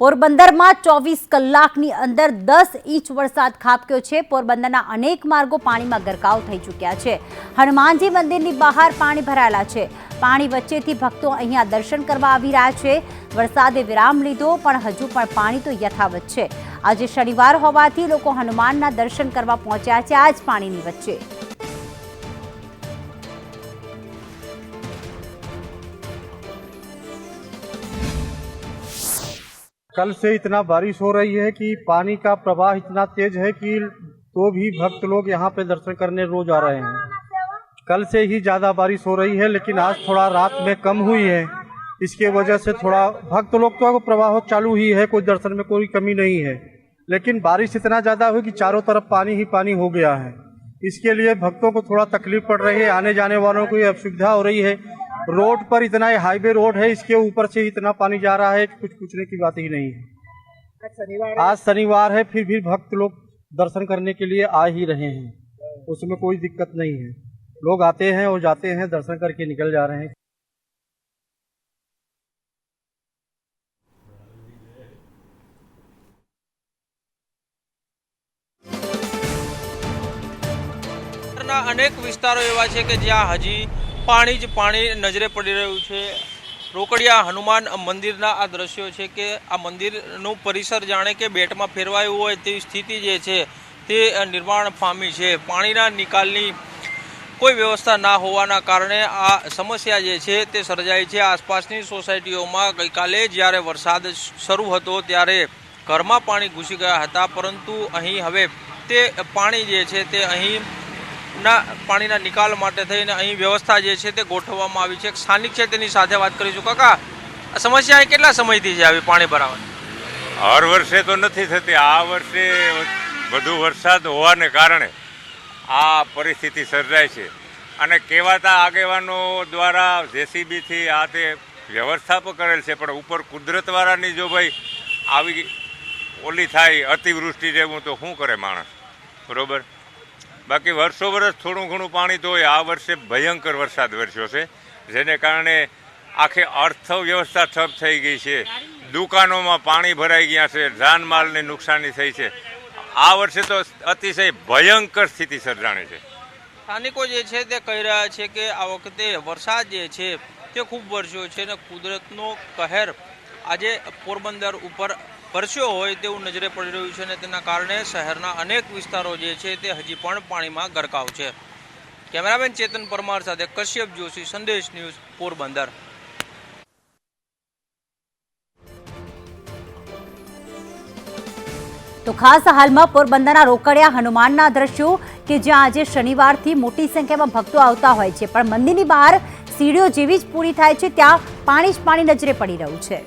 પોરબંદરમાં ચોવીસ કલાકની અંદર દસ ઇંચ વરસાદ ખાબક્યો છે. પોરબંદરના અનેક માર્ગો પાણીમાં ગરકાવ થઈ ચૂક્યા છે. હનુમાનજી મંદિરની બહાર પાણી ભરાયેલા છે. પાણી વચ્ચેથી ભક્તો અહીંયા દર્શન કરવા આવી રહ્યા છે. વરસાદે વિરામ લીધો, પણ હજુ પણ પાણી તો યથાવત છે. આજે શનિવાર હોવાથી લોકો હનુમાનના દર્શન કરવા પહોંચ્યા છે. આ પાણીની વચ્ચે. कल से इतना बारिश हो रही है कि पानी का प्रवाह इतना तेज है कि तो भी भक्त लोग यहाँ पे दर्शन करने रोज आ रहे हैं। कल से ही ज़्यादा बारिश हो रही है, लेकिन आज थोड़ा रात में कम हुई है। इसके वजह से थोड़ा भक्त लोग तो प्रवाह चालू ही है, कोई दर्शन में कोई कमी नहीं है। लेकिन बारिश इतना ज़्यादा हुई कि चारों तरफ़ पानी ही पानी हो गया है। इसके लिए भक्तों को थोड़ा तकलीफ़ पड़ रही है आने जाने वालों को असुविधा हो रही है। रोड पर इतना हाईवे रोड है इसके ऊपर से इतना पानी जा रहा है कि कुछ पूछने की बात ही नहीं है आज शनिवार है फिर भी भक्त लोग दर्शन करने के लिए आ ही रहे हैं उसमें कोई दिक्कत नहीं है लोग आते हैं और जाते हैं दर्शन करके निकल जा रहे हैं શહેરના અનેક વિસ્તારો એવા છે કે જ્યાં હજી પાણી જ પાણી નજરે પડી રહ્યું છે. રોકડિયા હનુમાન મંદિરના આ દ્રશ્યો છે કે આ મંદિરનું પરિસર જાણે કે બેટમાં ફેરવાયું હોય તેવી સ્થિતિ જે છે તે નિર્માણ પામી છે. પાણીના નિકાલની કોઈ વ્યવસ્થા ના હોવાના કારણે આ સમસ્યા જે છે તે સર્જાઈ છે. આસપાસની સોસાયટીઓમાં ગઈકાલે જ્યારે વરસાદ શરૂ હતો ત્યારે ઘરમાં પાણી ઘૂસી ગયા હતા, પરંતુ અહીં હવે તે પાણી જે છે તે અહીં ના, પાણીના નિકાલ માટે થઈને અહીં વ્યવસ્થા જે છે તે ગોઠવવામાં આવી છે. સ્થાનિક છે તેની સાથે વાત કરીશું. કાકા, આ સમસ્યા કેટલા સમયથી છે આવી પાણી ભરાવાની? હર વર્ષે તો નથી થતી. આ વર્ષે વધુ વરસાદ હોવાને કારણે આ પરિસ્થિતિ સર્જાય છે. અને કહેવાતા આગેવાનો દ્વારા જેસીબીથી આ તે વ્યવસ્થા પણ કરેલ છે. પણ ઉપર કુદરતવાળાની જો ભાઈ આવી ઓલી થાય, અતિવૃષ્ટિ જેવું, તો શું કરે માણસ? બરોબર? બાકી વર્ષો વર્ષ થોડું ઘણું પાણી તો આ વર્ષે ભયંકર વરસાદ વરસ્યો છે, જેને કારણે આખી અર્થવ્યવસ્થા ઠપ થઈ ગઈ છે. દુકાનોમાં પાણી ભરાઈ ગયા છે, જાનમાલની નુકસાની થઈ છે. આ વર્ષે તો અતિશય ભયંકર સ્થિતિ સર્જાણી છે. સ્થાનિકો જે છે તે કહી રહ્યા છે કે આ વખતે વરસાદ જે છે તે ખૂબ વરસ્યો છે અને કુદરતનો કહેર આજે પોરબંદર ઉપર વરસ્યો હોય તેવું નજરે પડી રહ્યું છે અને તેના કારણે શહેરના અનેક વિસ્તારો જે છે તે હજી પણ પાણીમાં ગરકાવ છે. કેમેરામેન ચેતન પરમાર સાથે કશ્યપ જોશી, સંદેશ ન્યૂઝ, પોરબંદર. તો ખાસ હાલમાં પોરબંદરના રોકડિયા હનુમાનના દ્રશ્યો કે જ્યાં આજે શનિવારથી મોટી સંખ્યામાં ભક્તો આવતા હોય છે, પણ મંદિરની બહાર સીડીઓ જેવી જ પૂરી થાય છે, ત્યાં પાણી જ પાણી નજરે પડી રહ્યું છે.